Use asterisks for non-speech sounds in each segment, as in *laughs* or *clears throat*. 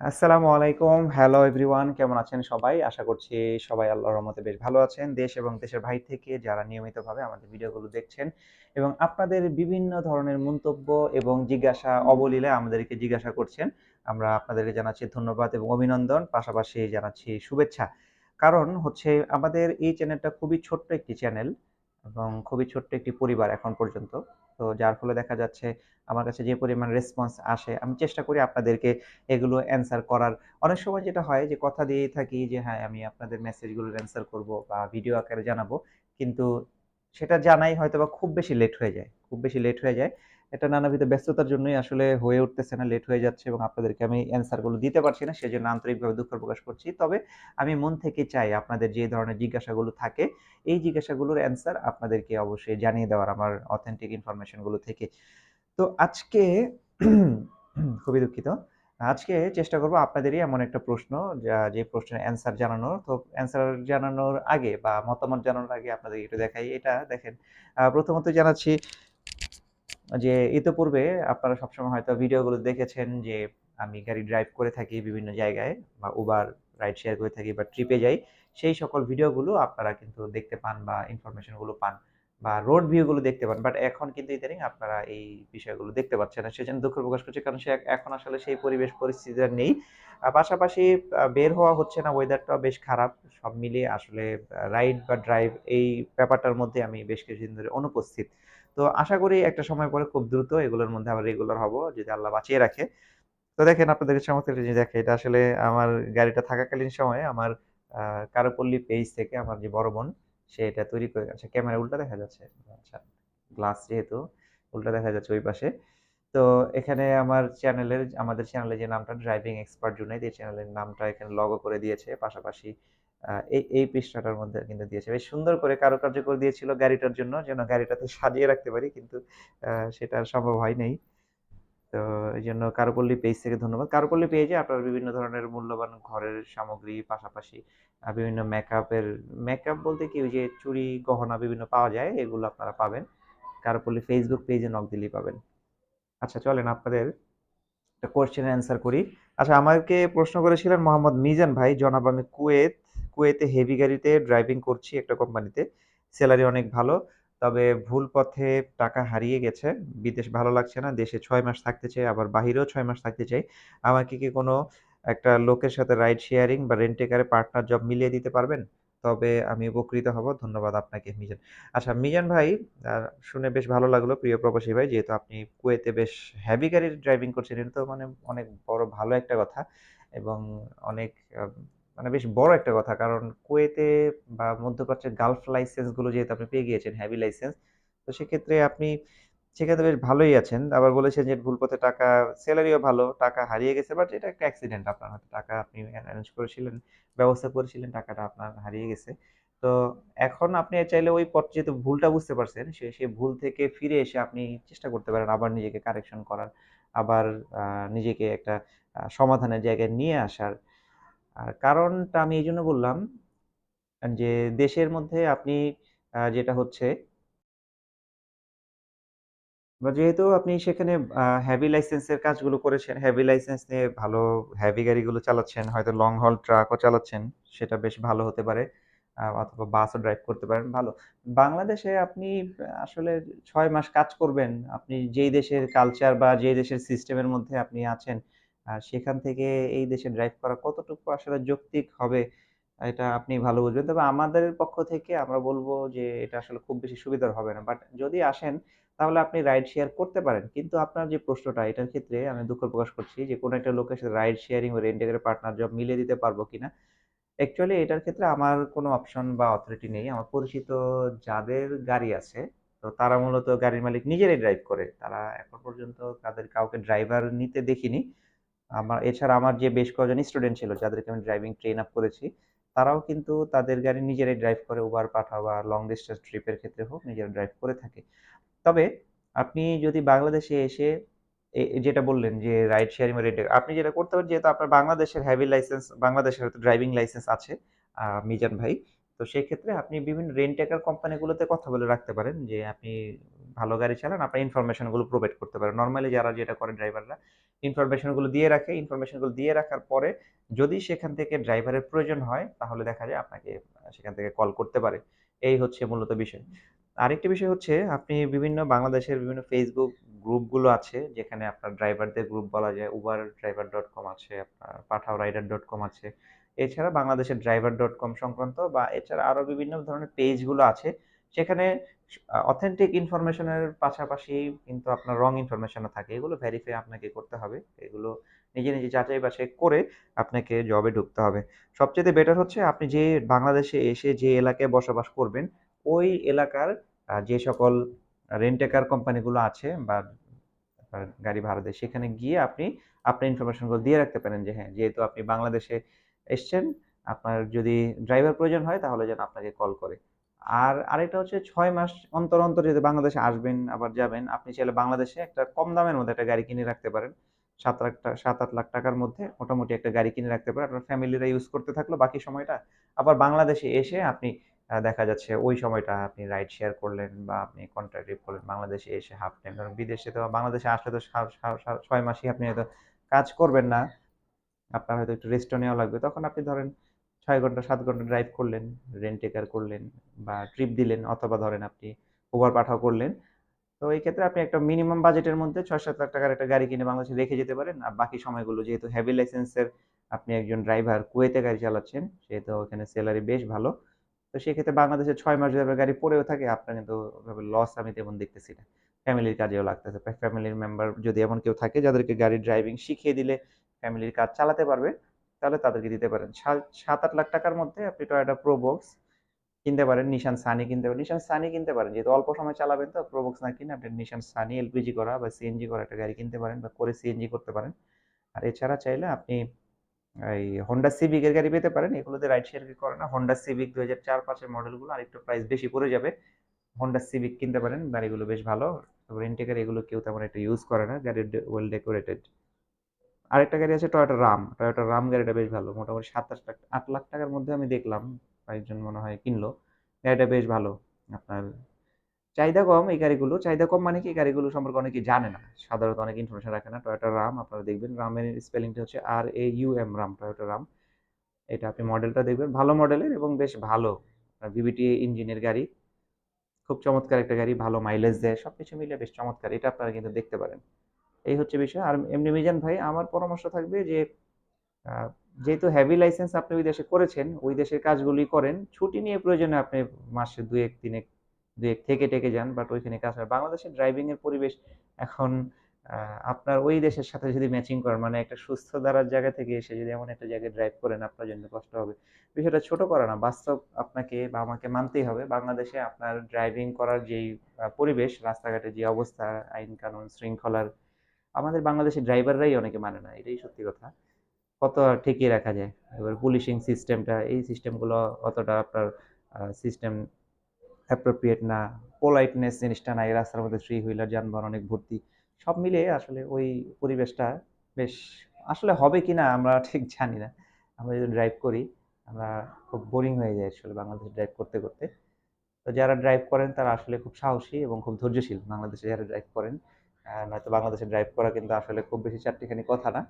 আসসালামু আলাইকুম। Hello everyone কেমন আছেন সবাই? আশা করছি সবাই আল্লাহর রহমতে বেশ ভালো আছেন। দেশ এবং দেশের বাহির থেকে যারা নিয়মিতভাবে আমাদের ভিডিওগুলো দেখছেন এবং আপনাদের বিভিন্ন ধরনের মন্তব্য এবং জিজ্ঞাসা অবলীলায় আমাদেরকে জিজ্ঞাসা করছেন। আমরা আপনাদেরকে জানাচ্ছি ধন্যবাদ এবং অভিনন্দন। পাশাপাশি জানাচ্ছি শুভেচ্ছা। কারণ হচ্ছে আমাদের এই চ্যানেলটা খুবই ছোট্ট একটি চ্যানেল এবং খুবই ছোট্ট একটি পরিবার এখন পর্যন্ত। তো যার ফলে দেখা যাচ্ছে আমার কাছে যে পরিমাণ রেসপন্স আসে আমি চেষ্টা করি আপনাদেরকে এগুলো অ্যান্সার করার। অনেক সময় যেটা হয় যে কথা দিয়েই থাকি যে হ্যাঁ, আমি আপনাদের মেসেজগুলো অ্যান্সার করব বা ভিডিও আকারে জানাব। কিন্তু সেটা জানাই হয়তো বা খুব বেশি লেট হয়ে যায়। খুব বেশি লেট হয়ে যায়। এটা নানাবিধ ব্যস্ততার জন্যই আসলে হয়ে উঠতেছে না, লেট হয়ে যাচ্ছে এবং আপনাদেরকে আমি অ্যান্সারগুলো দিতে পারছি না। সেজন্য আন্তরিকভাবে দুঃখ প্রকাশ করছি। তবে আমি মন থেকে চাই আপনাদের যে ধরনের জিজ্ঞাসাগুলো থাকে, এই জিজ্ঞাসাগুলোর অ্যান্সার আপনাদেরকে অবশ্যই জানিয়ে দেওয়ার আমার অথেন্টিক ইনফরমেশনগুলো থেকে। তো আজকে *clears throat* খুবই দুঃখিত। আজকে চেষ্টা করব আপনাদেরই এমন একটা প্রশ্ন যা যে প্রশ্নের অ্যান্সার জানানোর। তো অ্যান্সার জানানোর আগে বা মতামত জানানোর আগে আপনাদেরকে একটু দেখাই। এটা দেখেন প্রথমত জানাচ্ছি যে ইতিপূর্বে আপনারা সবসময় হয়তো ভিডিওগুলো দেখেছেন যে আমি গাড়ি ড্রাইভ করে থাকি বিভিন্ন জায়গায় বা উবার রাইড শেয়ার করে থাকি বা ট্রিপে যাই। সেই সকল ভিডিওগুলো আপনারা কিন্তু দেখতে পান বা ইনফরমেশনগুলো পান বা রোড ভিউ গুলো দেখতে পান। বাট এখন কিন্তু ইদানিং আপনারা এই বিষয়গুলো দেখতে পাচ্ছেন না। সেজন্য দুঃখ প্রকাশ করছি। কারণ সে এখন আসলে সেই পরিবেশ পরিস্থিতি নেই। পাশাপাশি বের হওয়া হচ্ছে না, ওয়েদারটাও বেশ খারাপ। সব মিলিয়ে আসলে রাইড বা ড্রাইভ এই ব্যাপারটার মধ্যে আমি বেশ কিছুদিন ধরে অনুপস্থিত। তো আশা করি একটা সময় পরে খুব দ্রুত এগুলোর মধ্যে আবার রেগুলার হব যদি আল্লাহ বাঁচিয়ে রাখে। তো দেখেন আপনাদের একটা জিনিস দেখাই। এটা আসলে আমার গাড়িটা থাকাকালীন সময়ে আমার কারুপল্লী পেজ থেকে আমার যে বড় বোন সে এটা তৈরি করে আচ্ছা ক্যামেরা উল্টা দেখা যাচ্ছে? আচ্ছা গ্লাস যেহেতু, উল্টা দেখা যাচ্ছে ওই পাশে। তো এখানে আমার চ্যানেলের, আমাদের চ্যানেলের যে নামটা ড্রাইভিং এক্সপার্ট জুনাইদ এই চ্যানেলের নামটা এখানে লোগো করে দিয়েছে। পাশাপাশি এই এই পৃষ্ঠাটার মধ্যে কিন্তু দিয়েছে। বেশ সুন্দর করে কারুকার্য করে দিয়েছিল গাড়িটার জন্য, যেন গাড়িটাতে সাজিয়ে রাখতে পারি। কিন্তু সেটা সম্ভব হয় নাই। তো এই জন্য কারুপল্লী পেজ থেকে ধন্যবাদ। কারুপল্লী পেজে আপনারা বিভিন্ন ধরনের মূল্যবান ঘরের সামগ্রী পাশাপাশি বিভিন্ন মেকআপের মেকআপ বলতে কি ওই যে চুড়ি, গহনা বিভিন্ন পাওয়া যায় এগুলো আপনারা পাবেন। কারুপল্লী ফেসবুক পেজে নক দিলেই পাবেন। আচ্ছা চলেন আপনাদের একটা কোয়েশ্চেন অ্যান্সার করি। আচ্ছা আমাকে প্রশ্ন করেছিলেন মোহাম্মদ মিজান ভাই, জনাব আমি কুয়েত, কুয়েতে হেভি গাড়িতে ড্রাইভিং করছি একটা কোম্পানিতে। স্যালারি অনেক ভালো। তবে ভুল পথে টাকা হারিয়ে গেছে। বিদেশ ভালো লাগছে না। দেশে ছয় মাস থাকতে চাই, আবার বাহিরেও ছয় মাস থাকতে চাই। আমাকে কি কোনো একটা লোকের সাথে রাইড শেয়ারিং বা রেন্ট এ কারে পার্টনার জব মিলিয়ে দিতে পারবেন? তবে আমি উপকৃত হব। ধন্যবাদ আপনাকে মিজান। আচ্ছা মিজান ভাই শুনে বেশ ভালো লাগল প্রিয় প্রবাসী ভাই যেহেতু আপনি কুয়েতে বেশ হেভি গাড়ির ড্রাইভিং করছেন এটা তো মানে অনেক বড় ভালো একটা কথা এবং অনেক মানে বেশ বড় একটা কথা। কারণ কুয়েতে বা মধ্যপ্রাচ্যের গালফ লাইসেন্সগুলো যেহেতু আপনি পেয়ে গিয়েছেন হেভি লাইসেন্স। তো সেক্ষেত্রে আপনি সেক্ষেত্রে বেশ ভালোই আছেন। আবার বলেছেন যে ভুল পথে টাকা স্যালারিও ভালো, টাকা হারিয়ে গেছে বাট এটা একটা অ্যাক্সিডেন্ট আপনার হয়তো টাকা আপনি অ্যারেঞ্জ করেছিলেন, ব্যবস্থা করেছিলেন, টাকাটা আপনার হারিয়ে গেছে। তো এখন আপনি চাইলে ওই পথ যেহেতু ভুলটা বুঝতে পারছেন, সে সেই ভুল থেকে ফিরে এসে আপনি চেষ্টা করতে পারেন আবার নিজেকে কারেকশন করার। আবার নিজেকে একটা সমাধানের জায়গায় নিয়ে আসার। আর কারণটা আমি এই জন্য বললাম যে দেশের মধ্যে আপনি যেটা হচ্ছে যেহেতু আপনি সেখানে হেভি লাইসেন্সের কাজগুলো করেছেন, হেভি লাইসেন্স নিয়ে ভালো হেভি গাড়িগুলো চালাচ্ছেন, হয়তো লং হল ট্রাকও চালাচ্ছেন, সেটা বেশ ভালো হতে পারে। অথবা বাসও ড্রাইভ করতে পারেন, ভালো। বাংলাদেশে আপনি আসলে ছয় মাস কাজ করবেন, আপনি যেই দেশের কালচার বা যেই দেশের সিস্টেমের মধ্যে আপনি আছেন, সেখান থেকে এই দেশে ড্রাইভ করা কতটুকু আসলে যৌক্তিক হবে, এটা আপনি ভালো বুঝবেন। তবে আমাদের পক্ষ থেকে আমরা বলব যে এটা আসলে খুব বেশি সুবিধার হবে না। বাট যদি আসেন তাহলে আপনি রাইড শেয়ার করতে পারেন। কিন্তু আপনার যে প্রশ্নটা এটার ক্ষেত্রে আমি দুঃখ প্রকাশ করছি যে কোনো একটা লোকের সাথে রাইড শেয়ারিং বা রেন্ট পার্টনার জব মিলিয়ে দিতে পারব কিনা। অ্যাকচুয়ালি এটার ক্ষেত্রে আমার কোনো অপশন বা অথরিটি নেই। আমার পরিচিত যাদের গাড়ি আছে, তো তারা মূলত গাড়ির মালিক নিজেরাই ড্রাইভ করে। তারা এখন পর্যন্ত তাদের কাউকে ড্রাইভার নিতে দেখিনি। আমার এছাড়া আমার যে বেশ কয়েকজন স্টুডেন্ট ছিল যাদেরকে আমি ড্রাইভিং ট্রেন আপ করেছি, তারাও কিন্তু তাদের গাড়ি নিজেরাই ড্রাইভ করে Uber, পাঠাও বা লং ডিস্টেন্স ট্রিপের ক্ষেত্রে হোক নিজেরা ড্রাইভ করে থাকে। তবে আপনি যদি বাংলাদেশে এসে যেটা বললেন যে রাইড শেয়ারিং রেন্ট আপনি যেটা করতে পারেন যেহেতু আপনার বাংলাদেশের হেভি লাইসেন্স বাংলাদেশের হয়তো ড্রাইভিং লাইসেন্স আছে মিজান ভাই। তো সেক্ষেত্রে আপনি বিভিন্ন রেন্ট এ কার কথা বলে রাখতে পারেন যে আপনি ভালো গাড়ি চালান, আপনার ইনফরমেশনগুলো প্রোভাইড করতে পারেন। নর্মালি যারা যেটা করে ড্রাইভাররা ইনফরমেশনগুলো দিয়ে রাখে। ইনফরমেশনগুলো দিয়ে রাখার পরে যদি সেখান থেকে ড্রাইভারের প্রয়োজন হয়, তাহলে দেখা যায় আপনাকে সেখান থেকে কল করতে পারে। এই হচ্ছে মূলত বিষয়। আরেকটি বিষয় হচ্ছে, আপনি বিভিন্ন বাংলাদেশের বিভিন্ন ফেসবুক গ্রুপগুলো আছে, যেখানে আপনার ড্রাইভারদের গ্রুপ বলা যায়। উবার ড্রাইভার ডট কম আছে, আপনার পাঠাও রাইডার ডট কম আছে। এছাড়া বাংলাদেশের ড্রাইভার ডট কম সংক্রান্ত বা এছাড়া আরও বিভিন্ন ধরনের পেজগুলো আছে। সেখানে অথেন্টিক ইনফরমেশনের পাশাপাশি কিন্তু আপনার রং ইনফরমেশনও থাকে। এগুলো ভেরিফাই আপনাকে করতে হবে। এগুলো নিজে নিজে যাচাই বাছাই করে আপনাকে জবে ঢুকতে হবে। সবচেয়ে বেটার হচ্ছে আপনি যে বাংলাদেশে এসে যে এলাকায় বসবাস করবেন, ওই এলাকার যে সকল রেন্টেকার কোম্পানিগুলো আছে বা গাড়ি ভাড়া দেয়, সেখানে গিয়ে আপনি আপনার ইনফরমেশনগুলো দিয়ে রাখতে পারেন যে হ্যাঁ যেহেতু আপনি বাংলাদেশে এসছেন, আপনার যদি ড্রাইভার প্রয়োজন হয় তাহলে যেন আপনাকে কল করে। আর আরেকটা হচ্ছে ছয় মাস অন্তর অন্তর যদি বাংলাদেশে আসবেন, আবার যাবেন, আপনি চাইলে বাংলাদেশে একটা কম দামের মধ্যে একটা গাড়ি কিনে রাখতে পারেন। সাত লাখ সাত আট লাখ টাকার মধ্যে মোটামুটি একটা গাড়ি কিনে রাখতে পারেন। আপনার ফ্যামিলিরা ইউজ করতে থাকল, বাকি সময়টা আবার বাংলাদেশে এসে আপনি দেখা যাচ্ছে ওই সময়টা আপনি রাইড শেয়ার করলেন বা আপনি কন্ট্রাক্ট ট্রিপ করলেন, বাংলাদেশে এসে হাফ টাইম কারণ বিদেশে তো বাংলাদেশে আসলে তো ছয় মাসই আপনি হয়তো কাজ করবেন না। আপনার হয়তো একটু রেস্টও নেওয়া লাগবে। তখন আপনি ধরেন ছয় ঘণ্টা, সাত ঘণ্টা ড্রাইভ করলেন রেন্ট টেকার করলেন বা ট্রিপ দিলেন অথবা ধরেন আপনি উবার পাঠাও করলেন। তো এই ক্ষেত্রে আপনি একটা মিনিমাম বাজেটের মধ্যে ছয়, সাত লাখ টাকার একটা গাড়ি কিনে বাংলাদেশে রেখে যেতে পারেন। আর বাকি সময়গুলো যেহেতু হেভি লাইসেন্সের আপনি একজন ড্রাইভার কুয়েতে গাড়ি চালাচ্ছেন, সেহেতু ওখানে স্যালারি বেশ ভালো। তো সেক্ষেত্রে বাংলাদেশে ছয় মাস যদি গাড়ি পড়েও থাকে, আপনার কিন্তু লস আমি তেমন দেখতেছি না। ফ্যামিলির কাজেও লাগতেছে। ফ্যামিলির মেম্বার যদি এমন কেউ থাকে, যাদেরকে গাড়ি ড্রাইভিং শিখিয়ে দিলে ফ্যামিলির কাজ চালাতে পারবে। তাহলে তাদেরকে দিতে পারেন। সাত আট লাখ টাকার মধ্যে আপনি টয়োটা প্রো বক্স কিনতে পারেন নিশান সানি কিনতে পারেন। নিশান সানি কিনতে পারেন, যেহেতু অল্প সময় চালাবেন তো প্রোবক্স না কিনে আপনি নিশান সানি এলপিজি করা বা সিএনজি করা একটা গাড়ি কিনতে পারেন বা করে সিএনজি করতে পারেন। আর এছাড়া চাইলে আপনি এই হন্ডা সিভিকের গাড়ি পেতে পারেন। এগুলোতে রাইড শেয়ার করে না। হোন্ডা সিভিক দু হাজার চার পাঁচের মডেলগুলো আরেকটু প্রাইস বেশি পড়ে যাবে। হন্ডা সিভিক কিনতে পারেন, গাড়িগুলো বেশ ভালো। তারপর ইন্টেকার এগুলো কেউ তেমন একটা ইউজ করে না গাড়ি ওয়েল ডেকোরেটেড আরেকটা গাড়ি আছে টয়োটা রাম টয়োটা রাম গাড়িটা বেশ ভালো। মোটামুটি সাত আট লাখ আট লাখ টাকার মধ্যে আমি দেখলাম কয়েকজন মনে হয় কিনলো। গাড়িটা বেশ ভালো। আপনার চাহিদা কম এই গাড়িগুলো। চাহিদা কম মানে কি? এই গাড়িগুলো সম্পর্কে অনেকে জানে না। সাধারণত অনেক ইনফরমেশন রাখে না। টয়োটা রাম আপনারা দেখবেন রামের স্পেলিংটা হচ্ছে R A U M Raum Toyota Raum এটা আপনি মডেলটা দেখবেন। ভালো মডেলের এবং বেশ ভালো। ভিভিটি ইঞ্জিনের গাড়ি। খুব চমৎকার একটা গাড়ি। ভালো মাইলেজ দেয়। সব কিছু মিলে বেশ চমৎকার। এটা আপনারা কিন্তু দেখতে পারেন। এই হচ্ছে বিষয়। আর এমনি মিজান ভাই, আমার পরামর্শ থাকবে যে যেহেতু হেভি লাইসেন্স আপনি ওই দেশে করেছেন, ওই দেশের কাজগুলি করেন, ছুটি নিয়ে প্রয়োজনে আপনি মাসে দুই এক তিন এক দুই এক থেকে টেকে যান বাট ওইখানে কাজ হয়। বাংলাদেশের ড্রাইভিং এর পরিবেশ এখন আপনার ওই দেশের সাথে যদি ম্যাচিং করেন মানে একটা সুস্থ ধারার জায়গা থেকে এসে যদি এমন একটা জায়গায় ড্রাইভ করেন, আপনার জন্য কষ্ট হবে। বিষয়টা ছোট করে না, বাস্তব আপনাকে বা আমাকে মানতেই হবে। বাংলাদেশে আপনার ড্রাইভিং করার যেই পরিবেশ রাস্তাঘাটে যে অবস্থা, আইন, কানুন, শৃঙ্খলার আমাদের বাংলাদেশের ড্রাইভাররাই অনেকে মানে না, এটাই সত্যি কথা। কত ঠেকিয়ে রাখা যায়। এবার পুলিশিং সিস্টেমটা, এই সিস্টেমগুলো অতটা আপনার সিস্টেম অ্যাপ্রোপ্রিয়েট না। পোলাইটনেস জিনিসটা নাই রাস্তার মধ্যে থ্রি হুইলার যানবাহন, অনেক ভর্তি। সব মিলিয়ে আসলে ওই পরিবেশটা বেশ, আসলে হবে কি না আমরা *laughs* ঠিক জানি না। আমরা যদি ড্রাইভ করি, আমরা খুব বোরিং হয়ে যাই আসলে বাংলাদেশে ড্রাইভ করতে করতে। তো যারা ড্রাইভ করেন তারা আসলে খুব সাহসী এবং খুব ধৈর্যশীল বাংলাদেশে যারা ড্রাইভ করেন। নয়তো বাংলাদেশে ড্রাইভ করা কিন্তু আসলে খুব বেশি চারটিখানি কথা না।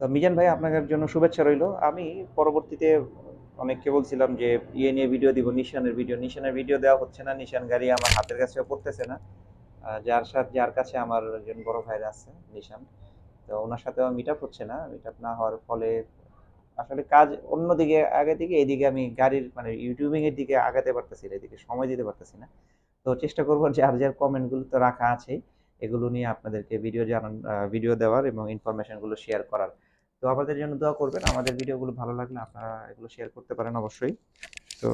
তো মিজান ভাই, আপনার জন্য শুভেচ্ছা রইল। আমি পরবর্তীতে অনেককে বলছিলাম যে ইয়ে নিয়ে ভিডিও দিব, নিশানের ভিডিও নিশানের ভিডিও দেওয়া হচ্ছে না, নিশান গাড়ি আমার হাতের কাছে পড়তেছে না। যার সাথে, যার কাছে আমার একজন বড় ভাইরা আছে, নিশান। তো ওনার সাথে আমার মিট আপ হচ্ছে না মিট আপ না হওয়ার ফলে আসলে কাজ অন্যদিকে, আগে দিকে, এদিকে আমি গাড়ির মানে ইউটিউবিং এর দিকে আগাতে পারতেছি না, এদিকে সময় দিতে পারতেছি না। তো চেষ্টা করব যে যার যার কমেন্টগুলো তো রাখা আছেই। এগুলো নিয়ে আপনাদেরকে ভিডিও জানান ভিডিও দেওয়ার এবং ইনফরমেশনগুলো শেয়ার করার। তো আমাদের জন্য দোয়া করবেন, আমাদের ভিডিওগুলো ভালো লাগলে আপনারা এগুলো শেয়ার করতে পারেন অবশ্যই। তো,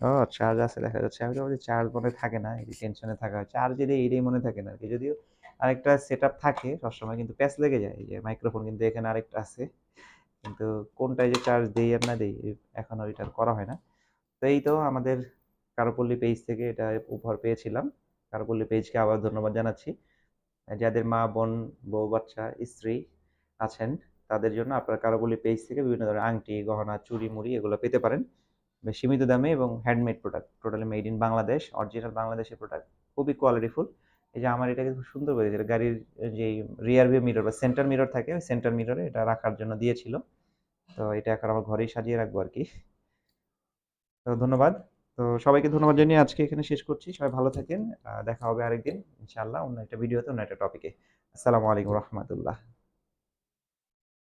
ও চার্জ আছে, দেখা যাচ্ছে। আমি ভাবছি চার্জ মনে থাকে না, এই টেনশনে থাকা। হয় চার্জের এইটাই মনে থাকে না আর কি। যদিও আরেকটা সেট আপ থাকে, সবসময় কিন্তু প্যাচ লেগে যায়। যে মাইক্রোফোন কিন্তু এখানে আরেকটা আছে। কিন্তু কোনটায় যে চার্জ দেই আর না দেই, এখন আর এটা করা হয় না। তো এই তো আমাদের কারোপল্লী পেজ থেকে এটা উপহার পেয়েছিলাম। কারোপল্লী পেজকে আবার ধন্যবাদ জানাচ্ছি। যাদের মা, বোন, বউ, বাচ্চা, স্ত্রী আছেন, তাদের জন্য আপনারা কারোপল্লী পেজ থেকে বিভিন্ন ধরনের আংটি, গহনা, চুড়ি, মুড়ি এগুলো পেতে পারেন। সীমিত দামে এবং handmade product totally made in Bangladesh original বাংলাদেশের প্রোডাক্ট খুবই কোয়ালিটিফুল এই যে আমার এটাকে খুব সুন্দর করে গাড়ির যে রিয়ার ভিউ মিরর বা সেন্টার মিরর থাকে, ওই সেন্টার মিররে এটা রাখার জন্য দিয়েছিল। তো এটা এখন আমার ঘরেই সাজিয়ে রাখব আর কি। তো ধন্যবাদ। তো সবাইকে ধন্যবাদ জানিয়ে আজকে এখানে শেষ করছি। সবাই ভালো থাকেন। দেখা হবে আরেকদিন, ইনশাআল্লাহ অন্য একটা ভিডিওতে, অন্য একটা টপিকে আসসালামু আলাইকুম রহমতুল্লাহ।